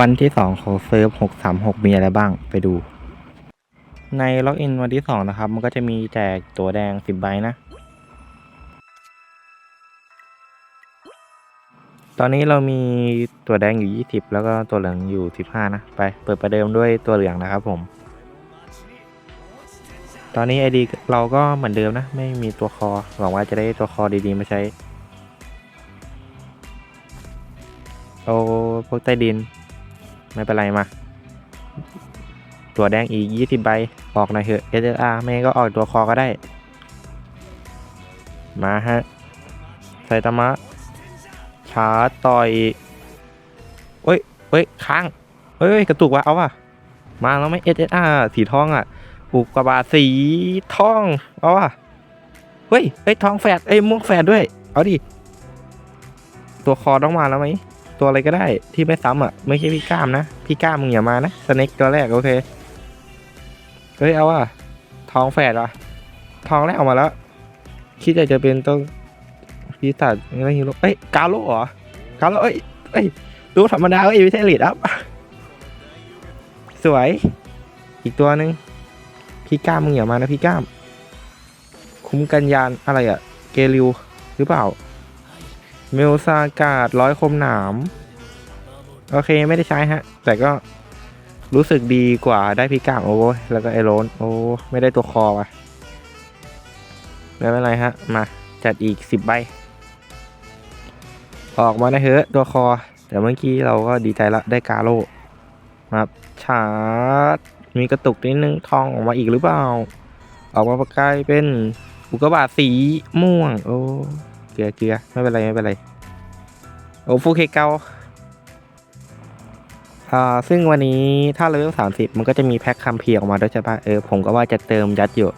วันที่สองของเซิร์ฟหกสามหกมีอะไรบ้างไปดู ในล็อกอินวันที่สองนะครับ มันก็จะมีแจกตัวแดงสิบใบนะ ตอนนี้เรามีตัวแดงอยู่ยี่สิบแล้วก็ตัวเหลืองอยู่สิบห้านะ ไป เปิดประเดิมด้วยตัวเหลืองนะครับผม ตอนนี้ไอดีเราก็เหมือนเดิมนะ ไม่มีตัวคอ หวังว่าจะได้ตัวคอดีๆ มาใช้โอ้พวกใต้ดิน ไม่เป็นไรมา ตัวแดงอีกยี่สิบใบ ออกหน่อยเถอะ SSR ไม่ก็ออกตัวคอก็ได้ มาฮะไซตามะชาร์จต่อยเฮ้ยเฮ้ยค้างเฮ้ยกระตุกวะเอาวะมาแล้วไหม SSR สีทองอะ อุกกาบาสีทองเอาวะเฮ้ยเฮ้ยทองแฝดเอ้ยม่วงแฝดด้วย เอาดิ ตัวคอต้องมาแล้วไหม ตัวอะไรก็ได้ ที่ไม่ซ้ำอะ ไม่ใช่พี่กล้ามนะ พี่กล้ามมึงอย่ามานะสเน็กตัวแรกโอเค เฮ้ยเอาว่ะทองแฝดว่ะทองแรกออกมาแล้ว คิดอยากจะเป็นต้องพีศาจอะไรฮีโร่เอ้ยกาโลเหรอกาโลเอ้ยเอ้ยดูธรรมดาเอ้ยไม่ใช่ลีดอัพสวย อีกตัวหนึ่งพี่กล้ามมึงอย่ามานะพี่กล้าม คุ้มกันยานอะไรอะเกลิวหรือเปล่า เมลซากาดร้อยคมหนาม โอเคไม่ได้ใช้ฮะ แต่ก็รู้สึกดีกว่าได้พี่ก้ามโอ้ยแล้วก็ไอโรนโอ้ ไม่ได้ตัวคอว่ะไม่เป็นไรฮะ มา จัดอีกสิบใบ ออกมาได้เถอะตัวคอ แต่เมื่อกี้เราก็ดีใจละได้กาโลมาชาร์จมีกระตุกนิดนึงทองออกมาอีกหรือเปล่า ออกมาประกายเป็นอุกกาบาตสีม่วง โอ้ เกลือเกลือไม่เป็นไรไม่เป็นไรโอ้ฟูเคเกาอ่าซึ่งวันนี้ถ้าเลเวลสามสิบมันก็จะมีแพ็คคัมเพียออกมาด้วยใช่ปะเออผมก็ว่าจะเติมยัดอยู่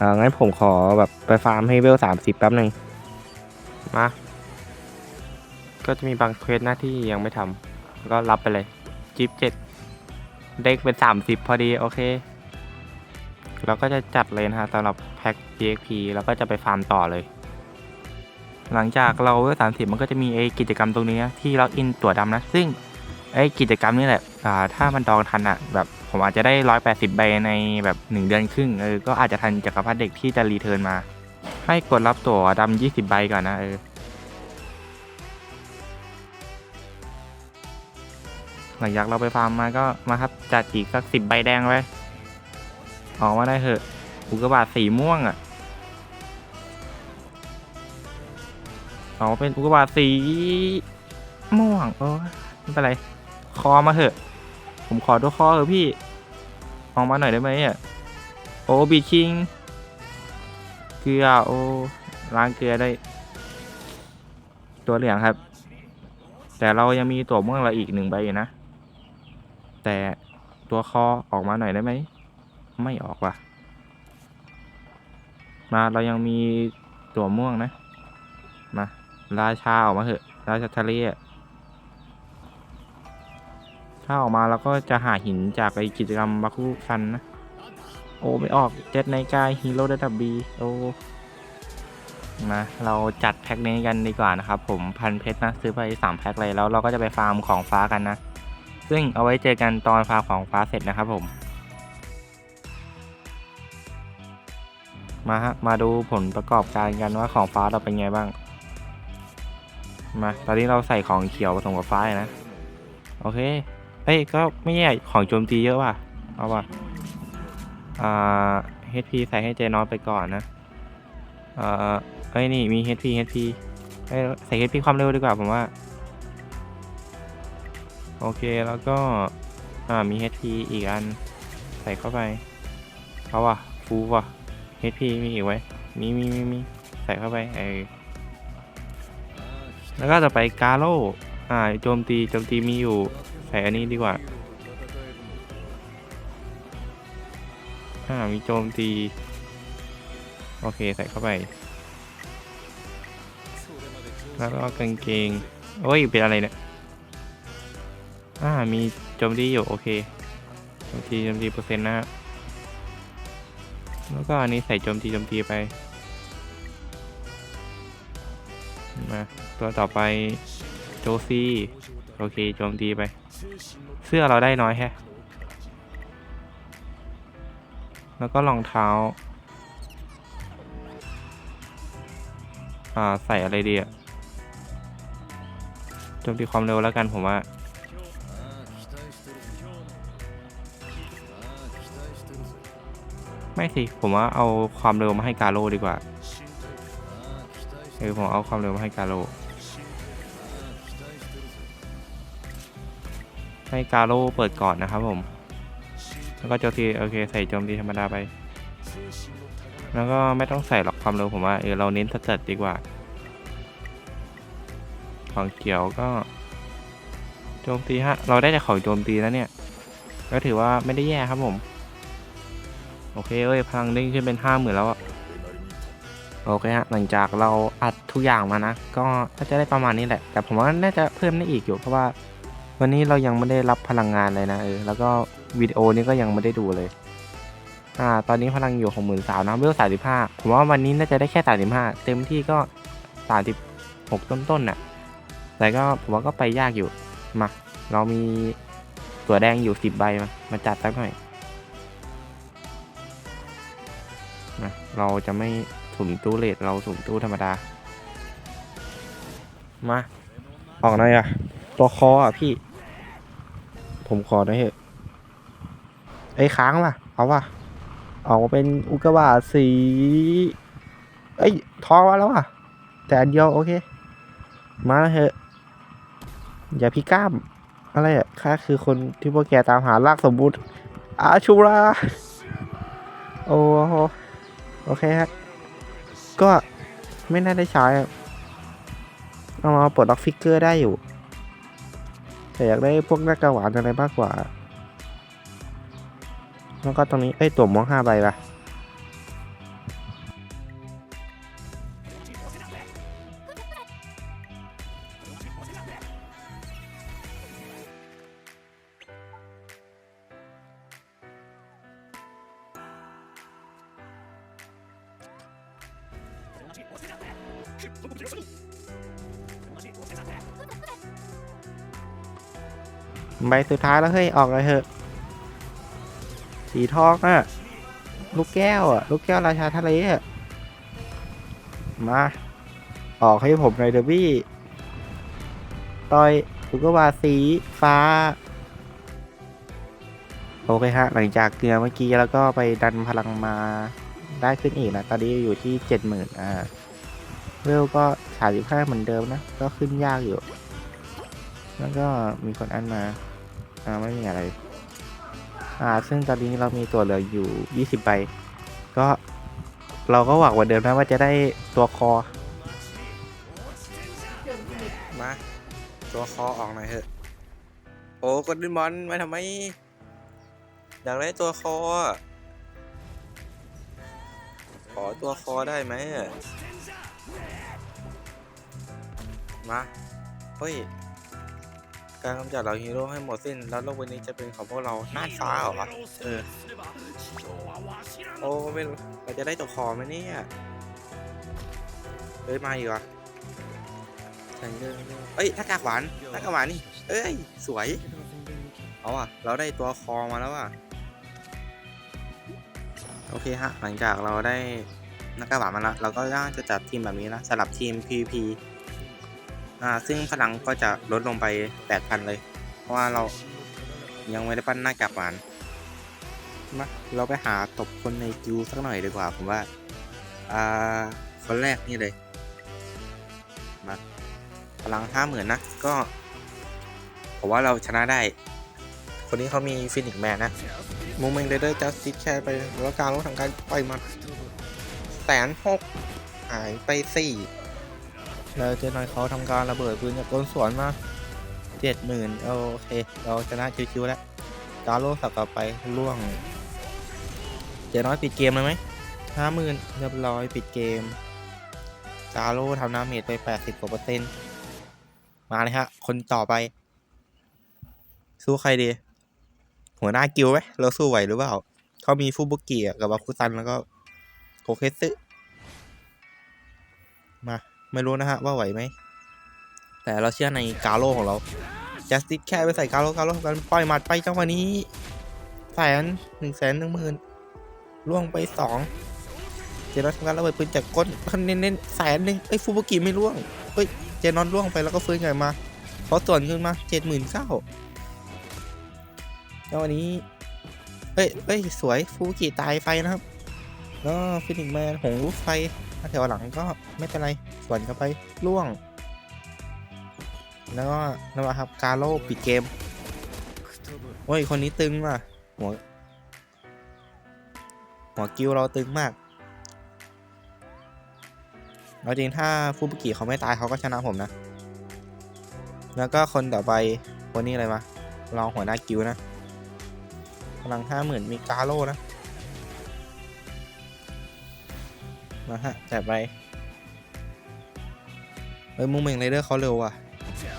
อ่างั้นผมขอแบบไปฟาร์มให้เวลสามสิบแป๊บหนึ่งมาก็จะมีบางเควสหน้าที่ยังไม่ทำก็รับไปเลยจิปเจ็ดเด็กเป็นสามสิบพอดีโอเคเราก็จะจัดเลยนะฮะสำหรับแพ็ค PXP แล้วก็จะไปฟาร์มต่อเลย หลังจากเราเวลสามสิบมันก็จะมีไอ้กิจกรรมตรงนี้นะที่ล็อกอินตั๋วดำนะ ซึ่งไอ้กิจกรรมนี่แหละอ่าถ้ามันดองทันอะแบบผมอาจจะได้ร้อยแปดสิบใบในแบบหนึ่งเดือนครึ่งเออก็อาจจะทันจักรพรรดิเด็กที่จะรีเทิร์นมา ให้กดรับตั๋วดำยี่สิบใบก่อนนะเออหลังจากเราไปฟาร์มมาก็มาครับจัดอีกสักสิบใบแดงไว้ ออกมาได้เถอะอุกกาบาตสีม่วงอะ่ะ ออกมาเป็นอุกกาบาตสีม่วงโอ้ยไม่เป็นไร คอมาเถอะ ผมขอตัวคอเถอะพี่ออกมาหน่อยได้ไหมอะโอ้บีคิง เกลือโอ้ล้างเกลือได้ ตัวเหลืองครับ แต่เรายังมีตัวม่วงเราอีกหนึ่งใบอยู่นะ แต่ตัวคอออกมาหน่อยได้ไหม ไม่ออกว่ะ มาเรายังมีตัวม่วงนะ มา ราชาออกมาเถอะ ราชาทะเลอะถ้าออกมาเราก็จะหาหินจากไอกิจกรรมบัคุฟันนะ โอ้ไม่ออกเจ็ดในกายฮีโร่ระดับบีโอ้มาเราจัดแพ็คนี้กันดีกว่านะครับผมพันเพชรนะ ซื้อไปสามแพ็คเลยแล้วเราก็จะไปฟาร์มของฟ้ากันนะ ซึ่งเอาไว้เจอกันตอนฟาร์มของฟ้าเสร็จนะครับผม มาฮะมาดูผลประกอบการกันว่าของฟ้าเราเป็นไงบ้าง มา ตอนนี้เราใส่ของเขียวผสมกับฟ้านะ โอเค เฮ้ย ก็ไม่แย่ ของโจมตีเยอะว่ะ เอาว่ะ อ่า HP ใส่ให้เจนอนไปก่อนนะ เอ่อเอ้ย นี่มี HP HP เอ้ยใส่ HP ความเร็วดีกว่าผมว่า โอเค แล้วก็ อ่า มี HP อีกอัน ใส่เข้าไปเอาว่ะ ฟูว่ะ HP มีอีกไว้ มีมีมีมีใส่เข้าไป เออ แล้วก็จะไปกาโร่อ่าโจมตีโจมตีมีอยู่ใส่อันนี้ดีกว่า อ่ามีโจมตี โอเคใส่เข้าไป แล้วก็กางเกงโอ้ยเป็นอะไรเนี่ย อ่ามีโจมตีอยู่โอเคโจมตีโจมตีเปอร์เซ็นต์นะฮะแล้วก็อันนี้ใส่โจมตีโจมตีไป มา ตัวต่อไปโจซี่ โอเคโจมตีไป เสื้อเราได้น้อยแฮะ แล้วก็รองเท้า อ่า ใส่อะไรดีอะโจมตีความเร็วแล้วกันผมว่าไม่สิ ผมว่าเอาความเร็วมาให้กาโลดีกว่า เออผมเอาความเร็วมาให้กาโล ให้กาโลเปิดก่อนนะครับผม แล้วก็โจมตีโอเคใส่โจมตีธรรมดาไป แล้วก็ไม่ต้องใส่หรอกความเร็วผมว่าเออเราเน้นสเตตดีกว่า ของเขียวก็โจมตีฮะเราได้แต่ของโจมตีแล้วเนี่ย ก็ถือว่าไม่ได้แย่ครับผม โอเคเอ้ยพลังเด้งขึ้นเป็นห้าหมื่นแล้วอะโอเคฮะหลังจากเราอัดทุกอย่างมานะ ก็น่าจะได้ประมาณนี้แหละ แต่ผมว่าน่าจะเพิ่มได้อีกอยู่เพราะว่า วันนี้เรายังไม่ได้รับพลังงานเลยนะเออแล้วก็วิดีโอนี้ก็ยังไม่ได้ดูเลยอ่าตอนนี้พลังอยู่ของหมื่นสาวนะเวลสามสิบห้าผมว่าวันนี้น่าจะได้แค่สามสิบห้าเต็มที่ก็สามสิบหกต้นๆน่ะแต่ก็ผมว่าก็ไปยากอยู่มาเรามีตัวแดงอยู่สิบใบมามาจัดสักหน่อยนะเราจะไม่สุ่มตู้เลทเราสุ่มตู้ธรรมดา มา ออกหน่อยอะตัวคออะพี่ ผมขอหน่อยเถอะไอ้ค้างว่ะ เอาว่ะออกมาเป็นอุกกาบาตสีเอ้ยทองมาแล้วอะ แต่อันเดียวโอเค มาแล้วเถอะ อย่าพี่ก้าม อะไรอะข้าคือคนที่พวกแกตามหารากสมบูรณ์อาชูราโอ้โหโอเคฮะ ก็ไม่น่าได้ใช้เอามาปลดล็อกฟิกเกอร์ได้อยู่ แต่อยากได้พวกหน้ากรหวานอะไรมากกว่า แล้วก็ตรงนี้เอ้ยตัวม่วงห้าใบละ ใบสุดท้ายแล้วเฮ้ย ออกเลยเถอะ สีทองอะลูกแก้วอะลูกแก้วราชาทะเลอะมา ออกให้ผมหน่อยเดอบี้ต่อยลูกกวาสีฟ้า โอเคฮะ หลังจากเกลือเมื่อกี้แล้วก็ไปดันพลังมาได้ขึ้นอีกนะ ตอนนี้อยู่ที่เจ็ดหมื่นอ่าเวลก็สามสิบห้าเหมือนเดิมนะ ก็ขึ้นยากอยู่ แล้วก็มีคนอันมา อ่าไม่มีอะไร อ่า ซึ่งตอนนี้เรามีตัวเหลืออยู่ 20 ใบ ก็เราก็หวังว่าเดิมนะว่าจะได้ตัวคอ มา ตัวคอออกหน่อยเถอะ โอ้กดดินบอลมาทำไม อยากได้ตัวคอ ขอตัวคอได้ไหมมา เฮ้ย การกำจัดเหล่าฮีโร่ให้หมดสิ้น แล้วโลกใบนี้จะเป็นของพวกเราน่าฟ้าเหรอวะเออ โอ้เป็นเราจะได้ตัวคอไหมเนี่ยเอ้ยมาอีกวะแทงเดอร์เอ้ยหน้ากากหวานหน้ากากหวานนี่เอ้ยสวยเอาอะเราได้ตัวคอมาแล้วอะโอเคฮะหลังจากเราได้หน้ากากหวานมาแล้วเราก็ย่างจะจัดทีมแบบนี้นะสลับทีม PVP อ่าซึ่งพลังก็จะลดลงไป 8,000 เลย เพราะว่าเรายังไม่ได้ปั้นหน้ากากหวานมาเราไปหาตบคนในกิวสักหน่อยดีกว่าผมว่า อ่า คนแรกนี่เลย มา พลังห้าหมื่นนะ ก็ผมว่าเราชนะได้ คนนี้เขามีฟินิกแมนนะมูเมนเดอร์จัสติสแค่ไปแล้วการลดทางการปล่อยมันแสนหกหายไปสี่ แล้วเจอหน่อยเขาทำการระเบิดปืนจากกลสวนมาเจ็ดหมื่นโอเคเราชนะชิวๆแล้วกาโลสับกลับไปล่วง เจน้อยปิดเกมเลยไหมห้าหมื่นเรียบร้อยปิดเกมกาโลทำน้ำเมจไปแปดสิบกว่าเปอร์เซ็นต์มาเลยฮะ คนต่อไป สู้ใครดี หัวหน้ากิลไหมเราสู้ไหวหรือเปล่าเขามีฟูบุกิกับบาคุซันแล้วก็โคเคซึมา ไม่รู้นะฮะว่าไหวไหม แต่เราเชื่อในกาโลของเราจัสติสแค่ไปใส่กาโลกาโลกันปล่อยหมัดไปจังหวะนี้แสนหนึ่งแสนหนึ่งหมื่นล่วงไปสองเจนอนทำการระเบิดปืนจากก้นเน้นๆแสนหนึ่งเอ้ฟูบุกิไม่ล่วงเฮ้ยเจนอนล่วงไปแล้วก็ฟื้นกลับมาเขาส่วนขึ้นมาเจ็ดหมื่นเก้าแล้ววันนี้เอ้ยเอ้ยสวยฟูบุกิตายไฟนะครับแล้วฟินิกแมนหงรูปไฟ แถวหลังก็ไม่เป็นไรส่วนกันไปล่วง แล้วก็นั่แหละครับกาโลปิดเกมโอ้ยคนนี้ตึงว่ะหัวหัวกิวเราตึงมากเอาจริงถ้าฟูบุกิเขาไม่ตายเขาก็ชนะผมนะ แล้วก็คนต่อไปคนนี้อะไรมาลองหัวหน้ากิวนะพลังห้าหมื่นมีกาโลนะ มาฮะจัดไปเฮ้ยมูเมงไรเดอร์เขาเร็วว่ะ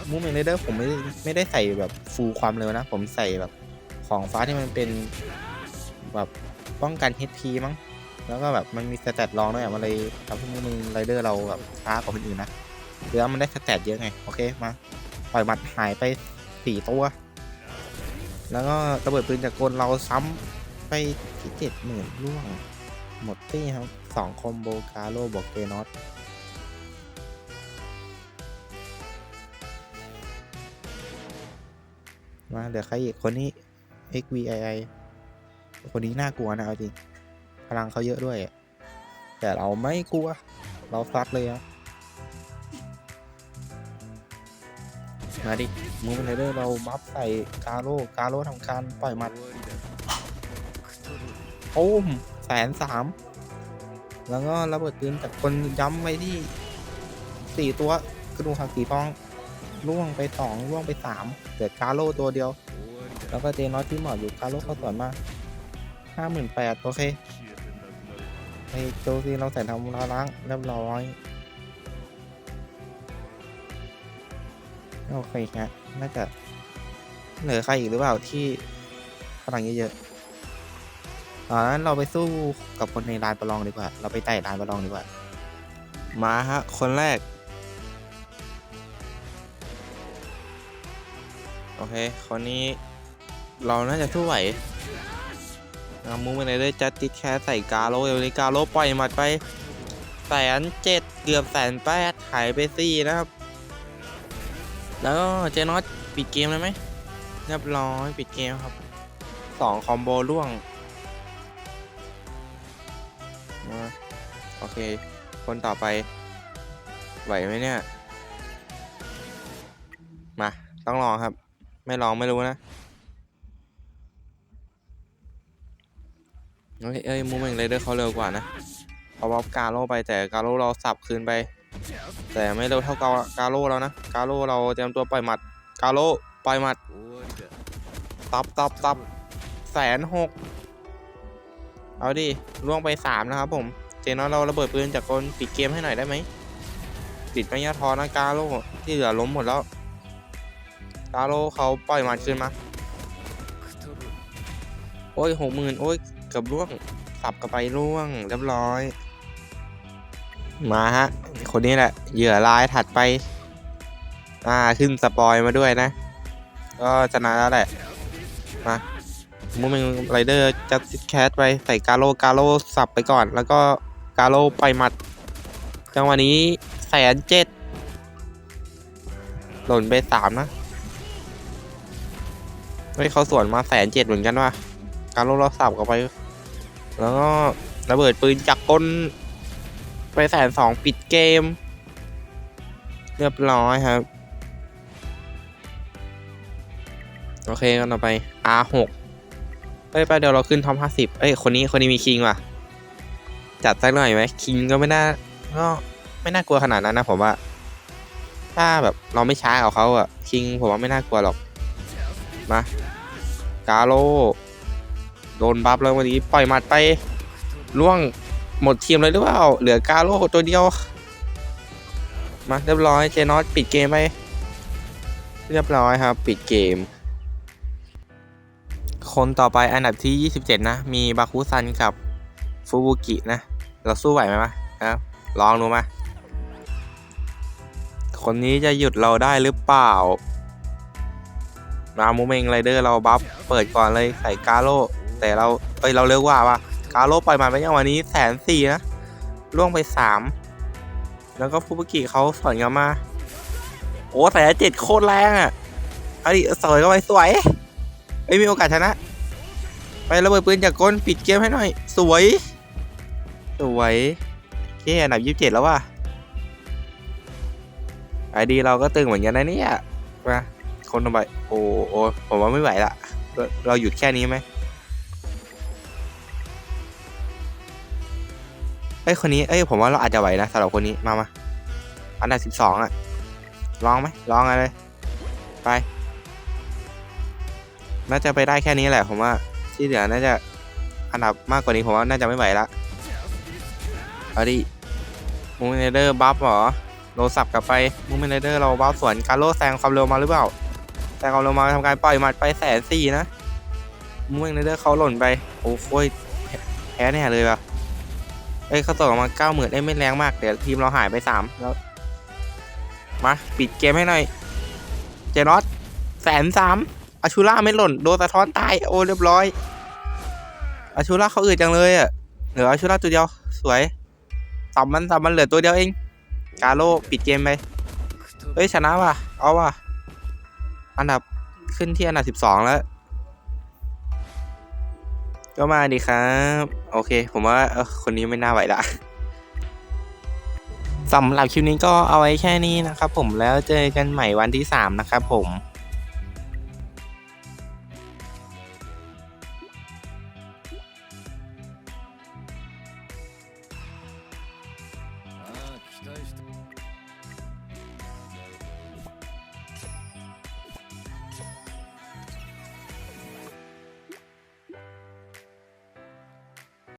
มูเมนเรเดอร์ผมไม่ได้ไม่ได้ใส่แบบฟูลความเร็วนะ ผมใส่แบบของฟ้าที่มันเป็นแบบป้องกัน HP มั้ง แล้วก็แบบมันมีสแตทรองด้วยอะมันเลยทำให้มูเมนไรเดอร์เราแบบช้ากว่าคนอื่นนะหรือว่ามันได้สแตทเยอะไง โอเคมาปล่อยหมัดหายไปสี่ตัว แล้วก็ระเบิดปืนจากกลเราซ้ำไปที่เจ็ดหมื่นล่วง หมดที่ครับสองคอมโบกาโลบอกเกนอตมาเดี๋ยวใครอีกคนนี้ XVI คนนี้น่ากลัวนะเอาจริง พลังเขาเยอะด้วย แต่เราไม่กลัว เราซัดเลยอะมาดิมูนไรเดอร์เราบัฟใส่กาโร่กาโร่ทำการปล่อยมัดโอ้ม แสนสามแล้วก็ระเบิดปืนจากคนย้ำไว้ที่สี่ตัวกระดูกหักสีทองล่วงไปสองล่วงไปสามเหลือกาโลตัวเดียว แล้วก็เจนอตที่หมออยู่กาโลเขาสวนมาห้าหมื่นแปดโอเคไอโจซีเราใส่ทำลาล้างเรียบร้อยโอเคฮะน่าจะเหลือใครอีกหรือเปล่าที่พลังเยอะๆ ตอนนั้นเราไปสู้กับคนในลานประลองดีกว่า เราไปไต่ลานประลองดีกว่า มาฮะ คนแรก โอเค คนนี้ เราน่าจะสู้ไหวอามูมันเลยจัดติดแค่ใส่กาโลเอลิกาโลปล่อยหมัดไปแสนเจ็ดเกือบแสนแปดหายไปสี่นะครับ แล้วก็เจนอตปิดเกมเลยไหมเรียบร้อยปิดเกมครับสองคอมโบล่วง มาโอเค คนต่อไป ไหวไหมเนี่ย มา ต้องลองครับ ไม่ลองไม่รู้นะโอเคเอ้ยมูเมงไรเดอร์เขาเร็วกว่านะเอาบ๊อบกาโร่ไปแต่กาโร่เราสับคืนไป แต่ไม่เร็วเท่ากากาโร่แล้วนะกาโร่เราเตรียมตัวปล่อยหมัดกาโร่ปล่อยหมัดตับตับตับแสนหก เอาดิล่วงไปสามนะครับผมเจนอนเราระเบิดปืนจากคนปิดเกมให้หน่อยได้ไหมปิดไม่ยาทอนะกาโร่ที่เหลือล้มหมดแล้วกาโร่เขาปล่อยมัดคืนมาโอ้ยหกหมื่นโอ้ยเกับล่วงสับกับไปล่วงเรียบร้อย มาฮะ คนนี้แหละเหยื่อรายถัดไป อ่าขึ้นสปอยมาด้วยนะ ก็ชนะแล้วแหละ มา มูเมงไรเดอร์จัดแคสไปใส่กาโลกาโลสับไปก่อน แล้วก็กาโลปล่อยหมัด จังหวะนี้แสนเจ็ดหล่นไปสามนะเฮ้ยเขาสวนมาแสนเจ็ดเหมือนกันว่ะการลเราสับกับไป แล้วก็ระเบิดปืนจากก้น ไปแสนสองปิดเกม เรียบร้อยครับ โอเคกันต่อไป R6 ไปไปเดี๋ยวเราขึ้นท็อปห้าสิบเอ้ยคนนี้คนนี้มีคิงว่ะ จัดสักหน่อยไหมคิงก็ไม่น่าก็ไม่น่ากลัวขนาดนั้นนะผมว่า ถ้าแบบเราไม่ช้ากับเขาอะคิงผมว่าไม่น่ากลัวหรอก มากาโลโดนบัฟแล้ววันนี้ปล่อยหมัดไปล่วงหมดทีมเลยหรือเปล่าเหลือกาโลตัวเดียว มาเรียบร้อยเจนอตปิดเกมไปเรียบร้อยครับ ปิดเกม คนต่อไปอันดับที่ 27 นะ มีบาคุซันกับฟูบุกินะ เราสู้ไหวไหมมะครับลองดูมา คนนี้จะหยุดเราได้หรือเปล่า มามูเมงไรเดอร์เราบัฟเปิดก่อนเลยใส่กาโลแต่เราเอ้ยเราเร็วกว่าว่ะกาโลปล่อยมาไปยังวันนี้แสนสี่นะล่วงไปสามแล้วก็ฟูบุกิเขาสอนกันมา โอ้แต่เจ็ดโคตรแรงอะเอาดิสวยก็ไปสวย เอ้ยมีโอกาสชนะ ไประเบิดปืนจากก้นปิดเกมให้หน่อย สวย สวยเก้อันดับยี่สิบเจ็ดแล้วว่ะไอดีเราก็ตึงเหมือนกันนะเนี่ยมาคนทำไมโอ้โอผมว่าไม่ไหวละเราเราหยุดแค่นี้ไหมเอ้ยคนนี้เอ้ยผมว่าเราอาจจะไหวนะสำหรับคนนี้มามาอันดับสิบสองอะลองไหมลองอะไรไป น่าจะไปได้แค่นี้แหละผมว่าที่เหลือน่าจะอันดับมากกว่านี้ผมว่าน่าจะไม่ไหวละเอาดิมูเมนเดอร์บัฟเหรอโลสับกลับไปมูเมนเดอร์เราบัฟสวนการโลแซงความเร็วมาหรือเปล่าแซงความเร็วมาทำการปล่อยหมัดไปแสนสี่นะมูเมนเดอร์เขาหล่นไปโอ้โหแพ้แน่เลยว่ะเอ้ยเขาตกออกมาเก้าหมื่นได้ไม่แรงมากเดี๋ยวทีมเราหายไปสามแล้วมาปิดเกมให้หน่อย เจนอตแสนสาม อาชูล่าไม่หล่น โดนสะท้อนตายโอ้เรียบร้อยอาชูล่าเขาอืดจังเลยอะเหลืออาชูล่าตัวเดียวสวยสับมันสับมันเหลือตัวเดียวเอง กาโลปิดเกมไปเฮ้ยชนะว่ะเอาว่ะ อันดับขึ้นที่อันดับสิบสองแล้ว ก็มาดีครับ โอเค ผมว่าเออคนนี้ไม่น่าไหวละสำหรับคลิปนี้ก็เอาไว้แค่นี้นะครับผมแล้วเจอกันใหม่วันที่ 3 นะครับผม